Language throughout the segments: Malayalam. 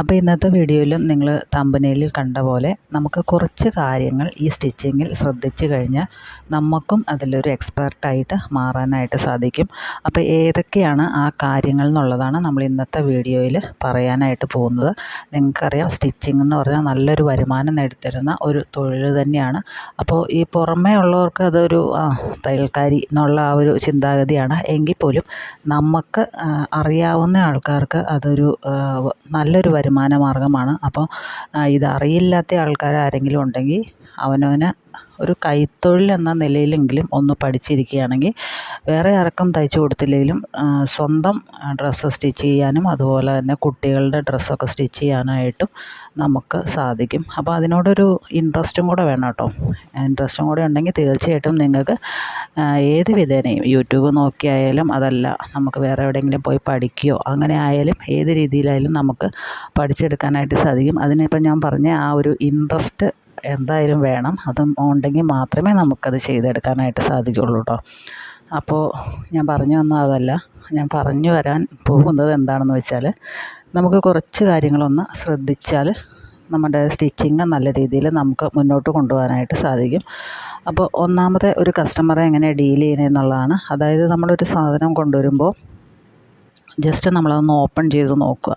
അപ്പോൾ ഇന്നത്തെ വീഡിയോയിലും നിങ്ങൾ തമ്പനയിൽ കണ്ട പോലെ നമുക്ക് കുറച്ച് കാര്യങ്ങൾ ഈ സ്റ്റിച്ചിങ്ങിൽ ശ്രദ്ധിച്ചു കഴിഞ്ഞാൽ നമുക്കും അതിലൊരു എക്സ്പേർട്ടായിട്ട് മാറാനായിട്ട് സാധിക്കും. അപ്പോൾ ഏതൊക്കെയാണ് ആ കാര്യങ്ങൾ എന്നുള്ളതാണ് നമ്മൾ ഇന്നത്തെ വീഡിയോയിൽ പറയാനായിട്ട് പോകുന്നത്. നിങ്ങൾക്കറിയാം സ്റ്റിച്ചിങ് എന്ന് പറഞ്ഞാൽ നല്ലൊരു വരുമാനം നേടിത്തരുന്ന ഒരു തൊഴിൽ തന്നെയാണ്. അപ്പോൾ ഈ പുറമേ ഉള്ളവർക്ക് അതൊരു തയ്യൽക്കാരി എന്നുള്ള ആ ഒരു ചിന്താഗതിയാണ്. എങ്കിൽ പോലും നമുക്ക് അറിയാവുന്ന ആൾക്കാർക്ക് അതൊരു നല്ലൊരു വരുമാന മാർഗമാണ് അപ്പോൾ ഇതറിയില്ലാത്ത ആൾക്കാർ ആരെങ്കിലും ഉണ്ടെങ്കിൽ അവനവന് ഒരു കൈത്തൊഴിൽ എന്ന നിലയിലെങ്കിലും ഒന്ന് പഠിച്ചിരിക്കുകയാണെങ്കിൽ വേറെ ആർക്കും തയ്ച്ചു കൊടുത്തില്ലെങ്കിലും സ്വന്തം ഡ്രസ്സ് സ്റ്റിച്ച് ചെയ്യാനും അതുപോലെ തന്നെ കുട്ടികളുടെ ഡ്രസ്സൊക്കെ സ്റ്റിച്ച് ചെയ്യാനായിട്ടും നമുക്ക് സാധിക്കും. അപ്പോൾ അതിനോടൊരു ഇൻട്രസ്റ്റും കൂടെ വേണം കേട്ടോ. ഇൻട്രസ്റ്റും കൂടെ ഉണ്ടെങ്കിൽ തീർച്ചയായിട്ടും നിങ്ങൾക്ക് ഏത് വിധേനയും യൂട്യൂബ് നോക്കിയായാലും അതല്ല നമുക്ക് വേറെ എവിടെയെങ്കിലും പോയി പഠിക്കുകയോ അങ്ങനെ ആയാലും ഏത് രീതിയിലായാലും നമുക്ക് പഠിച്ചെടുക്കാനായിട്ട് സാധിക്കും. അതിനിപ്പം ഞാൻ പറഞ്ഞ ആ ഒരു ഇൻട്രസ്റ്റ് എന്തായാലും വേണം. അതും ഉണ്ടെങ്കിൽ മാത്രമേ നമുക്കത് ചെയ്തെടുക്കാനായിട്ട് സാധിക്കുകയുള്ളൂ കേട്ടോ. അപ്പോൾ ഞാൻ പറഞ്ഞു വന്ന അതല്ല. ഞാൻ പറഞ്ഞു വരാൻ പോകുന്നത് എന്താണെന്ന് വെച്ചാൽ നമുക്ക് കുറച്ച് കാര്യങ്ങളൊന്ന് ശ്രദ്ധിച്ചാൽ നമ്മുടെ സ്റ്റിച്ചിങ് നല്ല രീതിയിൽ നമുക്ക് മുന്നോട്ട് കൊണ്ടുപോകാനായിട്ട് സാധിക്കും. അപ്പോൾ ഒന്നാമത്തെ ഒരു കസ്റ്റമറെ എങ്ങനെ ഡീൽ ചെയ്യണമെന്നുള്ളതാണ് അതായത് നമ്മളൊരു സാധനം കൊണ്ടുവരുമ്പോൾ ജസ്റ്റ് നമ്മളതൊന്ന് ഓപ്പൺ ചെയ്ത് നോക്കുക.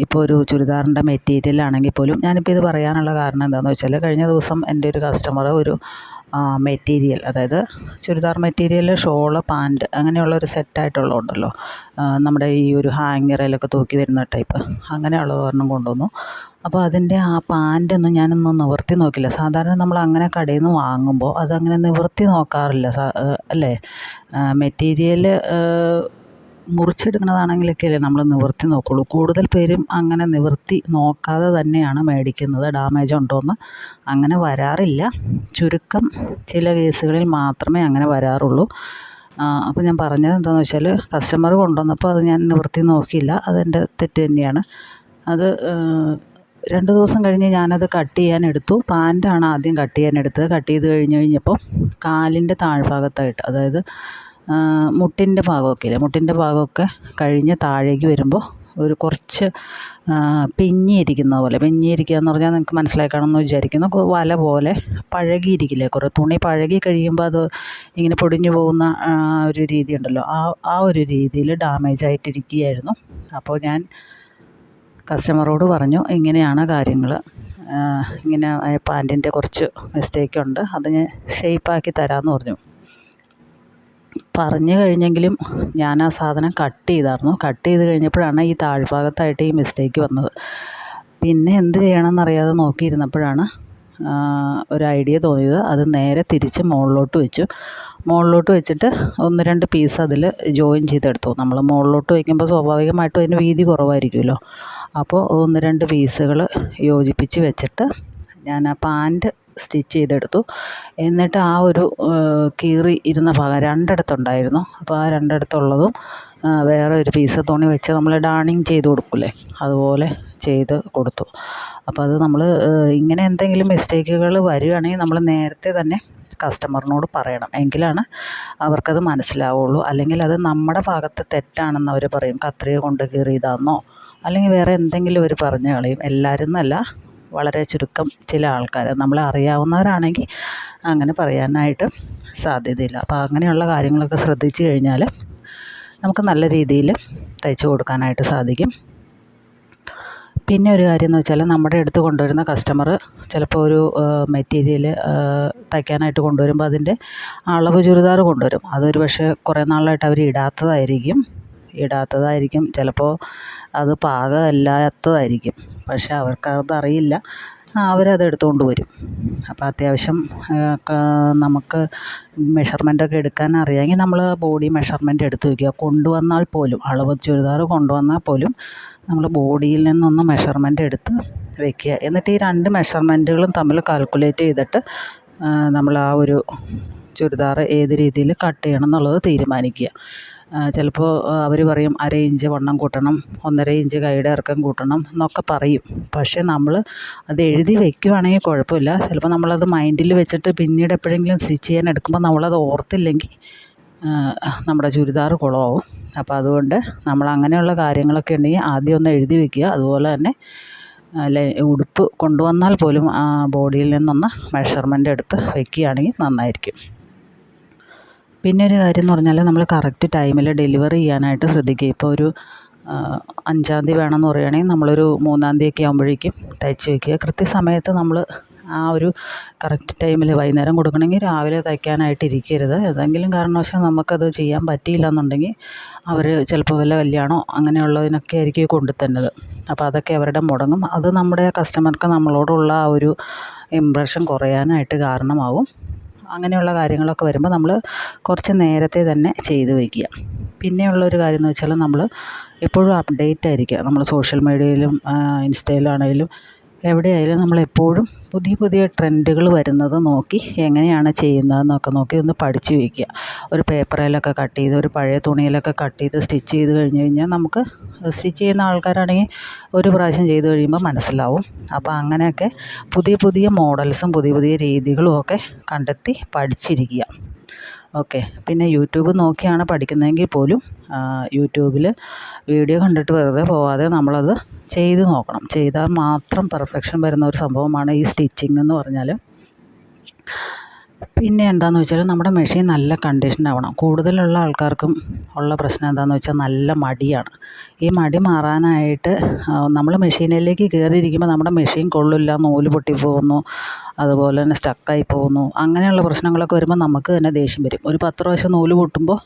ഇപ്പോൾ ഒരു ചുരിദാറിന്റെ മെറ്റീരിയൽ ആണെങ്കിൽ പോലും ഞാനിപ്പോൾ ഇത് പറയാനുള്ള കാരണം എന്താണെന്ന് വെച്ചാൽ കഴിഞ്ഞ ദിവസം എന്റെ ഒരു കസ്റ്റമർ ഒരു മെറ്റീരിയൽ അതായത് ചുരിദാർ മെറ്റീരിയൽ ഷോൾ പാന്റ് അങ്ങനെയുള്ള ഒരു സെറ്റായിട്ടുള്ള ഉണ്ടല്ലോ നമ്മുടെ ഈ ഒരു ഹാങ്ങറിലൊക്കെ തൂക്കി വരുന്ന ടൈപ്പ് അങ്ങനെയുള്ളത് ഒരെണ്ണം കൊണ്ടുവന്നു. അപ്പോൾ അതിന്റെ ആ പാന്റൊന്നും ഞാനൊന്നും നിവർത്തി നോക്കില്ല. സാധാരണ നമ്മൾ അങ്ങനെ കടയിൽ നിന്ന് വാങ്ങുമ്പോൾ അതങ്ങനെ നിവർത്തി നോക്കാറില്ല. അല്ലേ? മെറ്റീരിയൽ മുറിച്ചെടുക്കുന്നതാണെങ്കിലൊക്കെയല്ലേ നമ്മൾ നിവർത്തി നോക്കുകയുള്ളൂ കൂടുതൽ പേരും അങ്ങനെ നിവർത്തി നോക്കാതെ തന്നെയാണ് മേടിക്കുന്നത്. ഡാമേജ് ഉണ്ടോയെന്ന് അങ്ങനെ വരാറില്ല. ചുരുക്കം ചില കേസുകളിൽ മാത്രമേ അങ്ങനെ വരാറുള്ളൂ. അപ്പോൾ ഞാൻ പറഞ്ഞത് എന്താണെന്ന് വെച്ചാൽ കസ്റ്റമർ കൊണ്ടുവന്നപ്പോൾ അത് ഞാൻ നിവർത്തി നോക്കിയില്ല. അതെന്റെ തെറ്റ് തന്നെയാണ്. അത് രണ്ട് ദിവസം കഴിഞ്ഞ് ഞാനത് കട്ട് ചെയ്യാൻ എടുത്തു. പാന്റാണ് ആദ്യം കട്ട് ചെയ്യാൻ എടുത്തത്. കട്ട് ചെയ്ത് കഴിഞ്ഞ് കഴിഞ്ഞപ്പോൾ കാലിന്റെ താഴ്ഭാഗത്തായിട്ട് അതായത് മുട്ടിന്റെ ഭാഗമൊക്കെ ഇല്ലേ മുട്ടിന്റെ ഭാഗമൊക്കെ കഴിഞ്ഞ് താഴേക്ക് വരുമ്പോൾ ഒരു കുറച്ച് പിഞ്ഞിയിരിക്കുന്ന പോലെ. പിഞ്ഞിയിരിക്കുക എന്ന് പറഞ്ഞാൽ നിങ്ങൾക്ക് മനസ്സിലായി കാണുമെന്ന് വിചാരിക്കുന്നു വല പോലെ പഴകിയിരിക്കില്ലേ? കുറേ തുണി പഴകി കഴിയുമ്പോൾ അത് ഇങ്ങനെ പൊടിഞ്ഞു പോകുന്ന ഒരു രീതി ഉണ്ടല്ലോ. ആ ആ ഒരു രീതിയിൽ ഡാമേജ് ആയിട്ടിരിക്കുകയായിരുന്നു. അപ്പോൾ ഞാൻ കസ്റ്റമറോട് പറഞ്ഞു ഇങ്ങനെയാണ് കാര്യങ്ങൾ. ഇങ്ങനെ പാന്റിന്റെ കുറച്ച് മിസ്റ്റേക്ക് ഉണ്ട്. അത് ഞാൻ ഷേപ്പാക്കി തരാമെന്ന് പറഞ്ഞു. പറഞ്ഞു കഴിഞ്ഞെങ്കിലും ഞാൻ ആ സാധനം കട്ട് ചെയ്തായിരുന്നു. കട്ട് ചെയ്ത് കഴിഞ്ഞപ്പോഴാണ് ഈ താഴ്ഭാഗത്തായിട്ട് ഈ മിസ്റ്റേക്ക് വന്നത്. പിന്നെ എന്ത് ചെയ്യണമെന്നറിയാതെ നോക്കിയിരുന്നപ്പോഴാണ് ഒരു ഐഡിയ തോന്നിയത്. അത് നേരെ തിരിച്ച് മുകളിലോട്ട് വെച്ചു. മുകളിലോട്ട് വെച്ചിട്ട് ഒന്ന് രണ്ട് പീസ് അതിൽ ജോയിൻ ചെയ്തെടുത്തു. നമ്മൾ മുകളിലോട്ട് വയ്ക്കുമ്പോൾ സ്വാഭാവികമായിട്ടും അതിന് വീതി കുറവായിരിക്കുമല്ലോ. അപ്പോൾ ഒന്ന് രണ്ട് പീസുകൾ യോജിപ്പിച്ച് വെച്ചിട്ട് ഞാൻ ആ പാന്റ് സ്റ്റിച്ച് ചെയ്തെടുത്തു. എന്നിട്ട് ആ ഒരു കീറി ഇരുന്ന ഭാഗം രണ്ടിടത്തുണ്ടായിരുന്നു. അപ്പോൾ ആ രണ്ടിടത്തുള്ളതും വേറെ ഒരു പീസ് തുണി വെച്ച് നമ്മൾ ഡാണിങ് ചെയ്ത് കൊടുക്കില്ലേ അതുപോലെ ചെയ്ത് കൊടുത്തു. അപ്പോൾ അത് നമ്മൾ ഇങ്ങനെ എന്തെങ്കിലും മിസ്റ്റേക്കുകൾ വരികയാണെങ്കിൽ നമ്മൾ നേരത്തെ തന്നെ കസ്റ്റമറിനോട് പറയണം. എങ്കിലാണ് അവർക്കത് മനസ്സിലാവുള്ളൂ. അല്ലെങ്കിൽ അത് നമ്മുടെ ഭാഗത്ത് തെറ്റാണെന്ന് അവർ പറയും. കത്രിക കൊണ്ട് കീറിയതാണെന്നോ അല്ലെങ്കിൽ വേറെ എന്തെങ്കിലും അവർ പറഞ്ഞു കളയും. എല്ലാവരും എന്നല്ല വളരെ ചുരുക്കം ചില ആൾക്കാർ. നമ്മളെ അറിയാവുന്നവരാണെങ്കിൽ അങ്ങനെ പറയാനായിട്ട് സാധ്യതയില്ല. അപ്പോൾ അങ്ങനെയുള്ള കാര്യങ്ങളൊക്കെ ശ്രദ്ധിച്ചു കഴിഞ്ഞാൽ നമുക്ക് നല്ല രീതിയിൽ തയ്ച്ചു കൊടുക്കാനായിട്ട് സാധിക്കും. പിന്നെ ഒരു കാര്യം എന്ന് വെച്ചാൽ നമ്മുടെ അടുത്ത് കൊണ്ടുവരുന്ന കസ്റ്റമർ ചിലപ്പോൾ ഒരു മെറ്റീരിയൽ തയ്ക്കാനായിട്ട് കൊണ്ടുവരുമ്പോൾ അതിന്റെ അളവ് ചുരിദാർ കൊണ്ടുവരും. അതൊരു പക്ഷേ കുറേ നാളായിട്ട് അവർ ഇടാത്തതായിരിക്കും. ഇടാത്തതായിരിക്കും. ചിലപ്പോൾ അത് പാകമല്ലാത്തതായിരിക്കും. പക്ഷേ അവർക്കത് അറിയില്ല അവരത് എടുത്തുകൊണ്ട് വരും. അപ്പം അത്യാവശ്യം നമുക്ക് മെഷർമെന്റൊക്കെ എടുക്കാൻ അറിയാമെങ്കിൽ നമ്മൾ ബോഡി മെഷർമെന്റ് എടുത്ത് വയ്ക്കുക കൊണ്ടുവന്നാൽ പോലും അളവ് ചുരിദാർ കൊണ്ടുവന്നാൽ പോലും നമ്മൾ ബോഡിയിൽ നിന്നൊന്ന് മെഷർമെന്റ് എടുത്ത് വയ്ക്കുക എന്നിട്ട് ഈ രണ്ട് മെഷർമെന്റുകളും തമ്മിൽ കാൽക്കുലേറ്റ് ചെയ്തിട്ട് നമ്മൾ ആ ഒരു ചുരിദാർ ഏത് രീതിയിൽ കട്ട് ചെയ്യണം എന്നുള്ളത് തീരുമാനിക്കുക. ചിലപ്പോൾ അവർ പറയും അര ഇഞ്ച് വണ്ണം കൂട്ടണം ഒന്നര ഇഞ്ച് കൈയുടെ ഇറക്കം കൂട്ടണം എന്നൊക്കെ പറയും. പക്ഷേ നമ്മൾ അത് എഴുതി വെക്കുകയാണെങ്കിൽ കുഴപ്പമില്ല. ചിലപ്പോൾ നമ്മളത് മൈൻഡിൽ വെച്ചിട്ട് പിന്നീട് എപ്പോഴെങ്കിലും സ്റ്റിച്ച് ചെയ്യാൻ എടുക്കുമ്പോൾ നമ്മളത് ഓർത്തില്ലെങ്കിൽ നമ്മുടെ ചുരിദാർ കുളമാവും. അപ്പോൾ അതുകൊണ്ട് നമ്മൾ അങ്ങനെയുള്ള കാര്യങ്ങളൊക്കെ ഉണ്ടെങ്കിൽ ആദ്യം ഒന്ന് എഴുതി വെക്കുക. അതുപോലെ തന്നെ ഉടുപ്പ് കൊണ്ടുവന്നാൽ പോലും ബോഡിയിൽ നിന്നൊന്ന് മെഷർമെന്റ് എടുത്ത് വെക്കുകയാണെങ്കിൽ നന്നായിരിക്കും. പിന്നെ ഒരു കാര്യം എന്ന് പറഞ്ഞാൽ നമ്മൾ കറക്റ്റ് ടൈമിൽ ഡെലിവറി ചെയ്യാനായിട്ട് ശ്രദ്ധിക്കുക. ഇപ്പോൾ ഒരു അഞ്ചാം തീയതി വേണമെന്ന് പറയുകയാണെങ്കിൽ നമ്മളൊരു മൂന്നാം തീയതി ഒക്കെ ആകുമ്പോഴേക്കും തയ്ച്ച് വയ്ക്കുക കൃത്യസമയത്ത് നമ്മൾ ആ ഒരു കറക്റ്റ് ടൈമിൽ വൈകുന്നേരം കൊടുക്കണമെങ്കിൽ രാവിലെ തയ്ക്കാനായിട്ട് ഇരിക്കരുത്. ഏതെങ്കിലും കാരണവശാൽ നമുക്കത് ചെയ്യാൻ പറ്റിയില്ല എന്നുണ്ടെങ്കിൽ അവർ ചിലപ്പോൾ വല്ല കല്യാണമോ അങ്ങനെയുള്ളതിനൊക്കെ ആയിരിക്കും കൊണ്ടുതരുന്നത് അപ്പോൾ അതൊക്കെ അവരുടെ മുടങ്ങും. അത് നമ്മുടെ കസ്റ്റമർക്ക് നമ്മളോടുള്ള ആ ഒരു ഇമ്പ്രഷൻ കുറയാനായിട്ട് കാരണമാവും. അങ്ങനെയുള്ള കാര്യങ്ങളൊക്കെ വരുമ്പോൾ നമ്മൾ കുറച്ച് നേരത്തെ തന്നെ ചെയ്തു വയ്ക്കുക. പിന്നെയുള്ളൊരു കാര്യം എന്ന് വെച്ചാൽ നമ്മൾ എപ്പോഴും അപ്ഡേറ്റ് ആയിരിക്കുക. നമ്മൾ സോഷ്യൽ മീഡിയയിലും ഇൻസ്റ്റയിലാണെങ്കിലും എവിടെയായാലും നമ്മളെപ്പോഴും പുതിയ പുതിയ ട്രെൻഡുകൾ വരുന്നത് നോക്കി എങ്ങനെയാണ് ചെയ്യുന്നതെന്നൊക്കെ നോക്കി ഒന്ന് പഠിച്ച് വയ്ക്കുക. ഒരു പേപ്പറിലൊക്കെ കട്ട് ചെയ്ത് ഒരു പഴയ തുണിയിലൊക്കെ കട്ട് ചെയ്ത് സ്റ്റിച്ച് ചെയ്ത് കഴിഞ്ഞ് കഴിഞ്ഞാൽ നമുക്ക് സ്റ്റിച്ച് ചെയ്യുന്ന ആൾക്കാരാണെങ്കിൽ ഒരു പ്രാവശ്യം ചെയ്ത് കഴിയുമ്പോൾ മനസ്സിലാവും. അപ്പോൾ അങ്ങനെയൊക്കെ പുതിയ പുതിയ മോഡൽസും പുതിയ പുതിയ രീതികളും ഒക്കെ കണ്ടെത്തി പഠിച്ചിരിക്കുക. ഓക്കെ. പിന്നെ യൂട്യൂബ് നോക്കിയാണ് പഠിക്കുന്നതെങ്കിൽ പോലും യൂട്യൂബിൽ വീഡിയോ കണ്ടിട്ട് വെറുതെ പോവാതെ നമ്മളത് ചെയ്ത് നോക്കണം. ചെയ്താൽ മാത്രം പെർഫെക്ഷൻ വരുന്ന ഒരു സംഭവമാണ് ഈ സ്റ്റിച്ചിങ് എന്ന് പറഞ്ഞാൽ പിന്നെ എന്താണെന്ന് വെച്ചാൽ നമ്മുടെ മെഷീൻ നല്ല കണ്ടീഷൻ ആവണം. കൂടുതലുള്ള ആൾക്കാർക്കും ഉള്ള പ്രശ്നം എന്താണെന്ന് വെച്ചാൽ നല്ല മടിയാണ്. ഈ മടി മാറാനായിട്ട് നമ്മൾ മെഷീനിലേക്ക് കയറിയിരിക്കുമ്പോൾ നമ്മുടെ മെഷീൻ കൊള്ളില്ല നൂൽ പൊട്ടിപ്പോകുന്നു അതുപോലെ തന്നെ സ്റ്റക്കായി പോകുന്നു അങ്ങനെയുള്ള പ്രശ്നങ്ങളൊക്കെ വരുമ്പോൾ നമുക്ക് തന്നെ ദേഷ്യം വരും. ഒരു പത്ത് പ്രാവശ്യം നൂൽ പൊട്ടുമ്പോൾ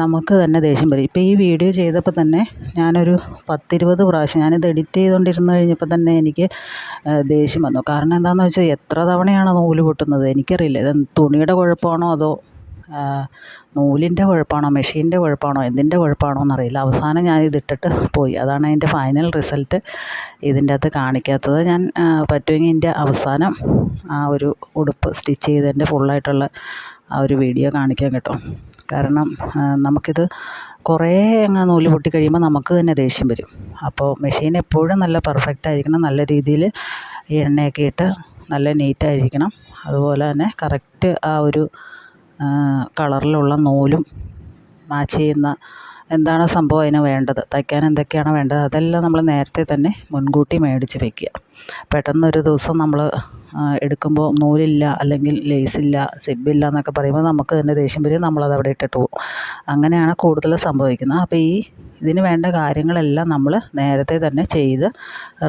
നമുക്ക് തന്നെ ദേഷ്യം വരും. ഇപ്പോൾ ഈ വീഡിയോ ചെയ്തപ്പോൾ തന്നെ ഞാനൊരു പത്തിരുപത് പ്രാവശ്യം ഞാനിത് എഡിറ്റ് ചെയ്തുകൊണ്ടിരുന്ന് കഴിഞ്ഞപ്പോൾ തന്നെ എനിക്ക് ദേഷ്യം വന്നു. കാരണം എന്താണെന്ന് വെച്ചാൽ എത്ര തവണയാണ് നൂൽ പൊട്ടുന്നത്? എനിക്കറിയില്ല. ഇത് തുണിയുടെ കുഴപ്പമാണോ അതോ നൂലിന്റെ കുഴപ്പമാണോ മെഷീന്റെ കുഴപ്പമാണോ എന്തിന്റെ കുഴപ്പമാണോ എന്നറിയില്ല. അവസാനം ഞാൻ ഇതിട്ടിട്ട് പോയി. അതാണ് അതിന്റെ ഫൈനൽ റിസൾട്ട് ഇതിന്റെ അകത്ത് കാണിക്കാത്തത്. ഞാൻ പറ്റുമെങ്കിൽ ഇതിന്റെ അവസാനം ആ ഒരു ഉടുപ്പ് സ്റ്റിച്ച് ചെയ്തതിന്റെ ഫുള്ളായിട്ടുള്ള ആ ഒരു വീഡിയോ കാണിക്കാം കേട്ടോ. കാരണം നമുക്കിത് കുറേ അങ്ങ് നൂൽ പൊട്ടി കഴിയുമ്പോൾ നമുക്ക് തന്നെ ദേഷ്യം വരും. അപ്പോൾ മെഷീൻ എപ്പോഴും നല്ല പെർഫെക്റ്റ് ആയിരിക്കണം. നല്ല രീതിയിൽ എണ്ണയൊക്കെ ഇട്ട് നല്ല നീറ്റായിരിക്കണം അതുപോലെ തന്നെ കറക്റ്റ് ആ ഒരു കളറിലുള്ള നൂലും മാച്ച് ചെയ്യുന്ന എന്താണ് സംഭവം അതിന് വേണ്ടത്? തയ്ക്കാൻ എന്തൊക്കെയാണ് വേണ്ടത്? അതെല്ലാം നമ്മൾ നേരത്തെ തന്നെ മുൻകൂട്ടി മേടിച്ച് വയ്ക്കുക പെട്ടെന്നൊരു ദിവസം നമ്മൾ എടുക്കുമ്പോൾ നൂലില്ല അല്ലെങ്കിൽ ലേസില്ല സിബില്ല എന്നൊക്കെ പറയുമ്പോൾ നമുക്ക് തന്നെ ദേഷ്യം വരും. നമ്മളത് അവിടെ ഇട്ടിട്ട് പോകും. അങ്ങനെയാണ് കൂടുതൽ സംഭവിക്കുന്നത്. അപ്പോൾ ഈ ഇതിന് വേണ്ട കാര്യങ്ങളെല്ലാം നമ്മൾ നേരത്തെ തന്നെ ചെയ്ത്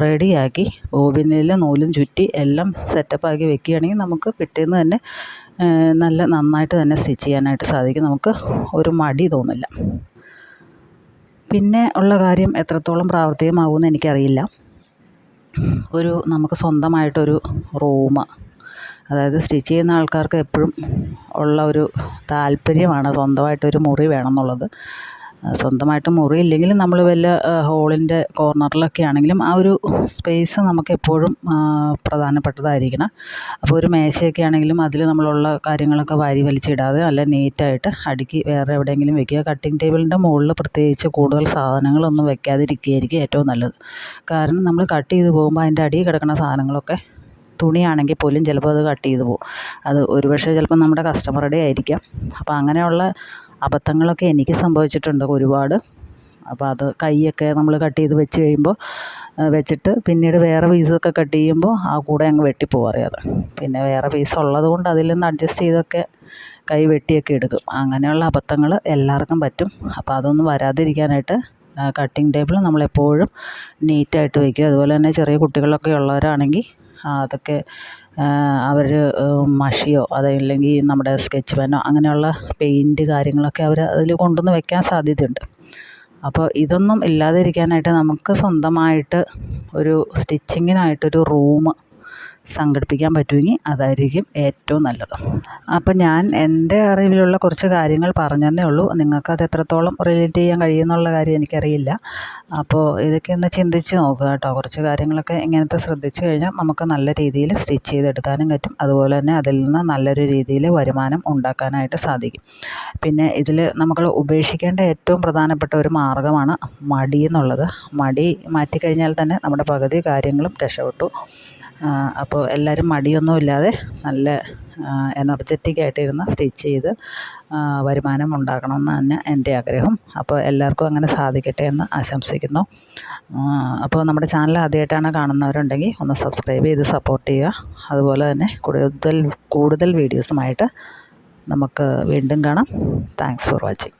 റെഡിയാക്കി ബോബിനിൽ നൂലും ചുറ്റി എല്ലാം സെറ്റപ്പാക്കി വെക്കുകയാണെങ്കിൽ നമുക്ക് പിറ്റേന്ന് തന്നെ നല്ല നന്നായിട്ട് തന്നെ സ്റ്റിച്ച് ചെയ്യാനായിട്ട് സാധിക്കും. നമുക്ക് ഒരു മടി തോന്നില്ല. പിന്നെ ഉള്ള കാര്യം എത്രത്തോളം പ്രാവർത്തികമാകുമെന്ന് എനിക്കറിയില്ല. ഒരു നമുക്ക് സ്വന്തമായിട്ടൊരു റൂം. അതായത് സ്റ്റിച്ച് ചെയ്യുന്ന ആൾക്കാർക്ക് എപ്പോഴും ഉള്ള ഒരു താല്പര്യമാണ് സ്വന്തമായിട്ടൊരു മുറി വേണം എന്നുള്ളത്. സ്വന്തമായിട്ട് മുറിയില്ലെങ്കിലും നമ്മൾ വല്ല ഹോളിന്റെ കോർണറിലൊക്കെ ആണെങ്കിലും ആ ഒരു സ്പേസ് നമുക്ക് എപ്പോഴും പ്രധാനപ്പെട്ടതായിരിക്കണം. അപ്പോൾ ഒരു മേശയൊക്കെ ആണെങ്കിലും അതിൽ നമ്മളുള്ള കാര്യങ്ങളൊക്കെ വാരി വലിച്ചിടാതെ നല്ല നീറ്റായിട്ട് അടുക്കി വേറെ എവിടെയെങ്കിലും വെക്കുക. കട്ടിംഗ് ടേബിളിന്റെ മുകളിൽ പ്രത്യേകിച്ച് കൂടുതൽ സാധനങ്ങളൊന്നും വെക്കാതിരിക്കുകയായിരിക്കും ഏറ്റവും നല്ലത്. കാരണം നമ്മൾ കട്ട് ചെയ്ത് പോകുമ്പോൾ അതിന്റെ അടിയിൽ കിടക്കുന്ന സാധനങ്ങളൊക്കെ തുണിയാണെങ്കിൽ പോലും ചിലപ്പോൾ അത് കട്ട് ചെയ്ത് പോകും. അത് ഒരുപക്ഷെ ചിലപ്പോൾ നമ്മുടെ കസ്റ്റമറുടെ ആയിരിക്കാം. അപ്പോൾ അങ്ങനെയുള്ള അബദ്ധങ്ങളൊക്കെ എനിക്ക് സംഭവിച്ചിട്ടുണ്ട് ഒരുപാട്. അപ്പോൾ അത് കൈയൊക്കെ നമ്മൾ കട്ട് ചെയ്ത് വെച്ച് കഴിയുമ്പോൾ വെച്ചിട്ട് പിന്നീട് വേറെ പീസൊക്കെ കട്ട് ചെയ്യുമ്പോൾ ആ കൂടെ അങ്ങ് വെട്ടിപ്പോവും പിന്നെ വേറെ പീസ് ഉള്ളത് കൊണ്ട് അതിൽ നിന്ന് അഡ്ജസ്റ്റ് ചെയ്തൊക്കെ കൈ വെട്ടിയൊക്കെ എടുക്കും. അങ്ങനെയുള്ള അബദ്ധങ്ങൾ എല്ലാവർക്കും പറ്റും. അപ്പോൾ അതൊന്നും വരാതിരിക്കാനായിട്ട് കട്ടിങ് ടേബിൾ നമ്മളെപ്പോഴും നീറ്റായിട്ട് വയ്ക്കുക അതുപോലെ തന്നെ ചെറിയ കുട്ടികളൊക്കെ ഉള്ളവരാണെങ്കിൽ അതൊക്കെ അവർ മഷിയോ അതല്ലെങ്കിൽ നമ്മുടെ സ്കെച്ച് പെന്നോ അങ്ങനെയുള്ള പെയിന്റ് കാര്യങ്ങളൊക്കെ അവർ അതിൽ കൊണ്ടുവന്ന് വെക്കാൻ സാധ്യതയുണ്ട്. അപ്പോൾ ഇതൊന്നും ഇല്ലാതിരിക്കാനായിട്ട് നമുക്ക് സ്വന്തമായിട്ട് ഒരു സ്റ്റിച്ചിങ്ങിനായിട്ടൊരു റൂം സംഘടിപ്പിക്കാൻ പറ്റുമെങ്കിൽ അതായിരിക്കും ഏറ്റവും നല്ലത്. അപ്പം ഞാൻ എന്റെ അറിവിലുള്ള കുറച്ച് കാര്യങ്ങൾ പറഞ്ഞെന്നേ ഉള്ളൂ. നിങ്ങൾക്കത് എത്രത്തോളം റിലേറ്റ് ചെയ്യാൻ കഴിയുമെന്നുള്ള കാര്യം എനിക്കറിയില്ല. അപ്പോൾ ഇതൊക്കെ ഒന്ന് ചിന്തിച്ച് നോക്കുക കേട്ടോ. കുറച്ച് കാര്യങ്ങളൊക്കെ ഇങ്ങനത്തെ ശ്രദ്ധിച്ചു കഴിഞ്ഞാൽ നമുക്ക് നല്ല രീതിയിൽ സ്റ്റിച്ച് ചെയ്തെടുക്കാനും പറ്റും. അതുപോലെ തന്നെ അതിൽ നിന്ന് നല്ലൊരു രീതിയിൽ വരുമാനം ഉണ്ടാക്കാനായിട്ട് സാധിക്കും. പിന്നെ ഇതിൽ നമ്മൾ ഉപേക്ഷിക്കേണ്ട ഏറ്റവും പ്രധാനപ്പെട്ട ഒരു മാർഗമാണ് മടി എന്നുള്ളത്. മടി മാറ്റിക്കഴിഞ്ഞാൽ തന്നെ നമ്മുടെ പകുതി കാര്യങ്ങളും രക്ഷപ്പെട്ടു. അപ്പോൾ എല്ലാവരും മടിയൊന്നുമില്ലാതെ നല്ല എനർജറ്റിക്കായിട്ടിരുന്ന് സ്റ്റിച്ച് ചെയ്ത് വരുമാനം ഉണ്ടാക്കണമെന്ന് തന്നെ എന്റെ ആഗ്രഹം. അപ്പോൾ എല്ലാവർക്കും അങ്ങനെ സാധിക്കട്ടെ എന്ന് ആശംസിക്കുന്നു. അപ്പോൾ നമ്മുടെ ചാനൽ ആദ്യമായിട്ടാണ് കാണുന്നവരുണ്ടെങ്കിൽ ഒന്ന് സബ്സ്ക്രൈബ് ചെയ്ത് സപ്പോർട്ട് ചെയ്യുക. അതുപോലെ തന്നെ കൂടുതൽ കൂടുതൽ വീഡിയോസുമായിട്ട് നമുക്ക് വീണ്ടും കാണാം. Thanks for watching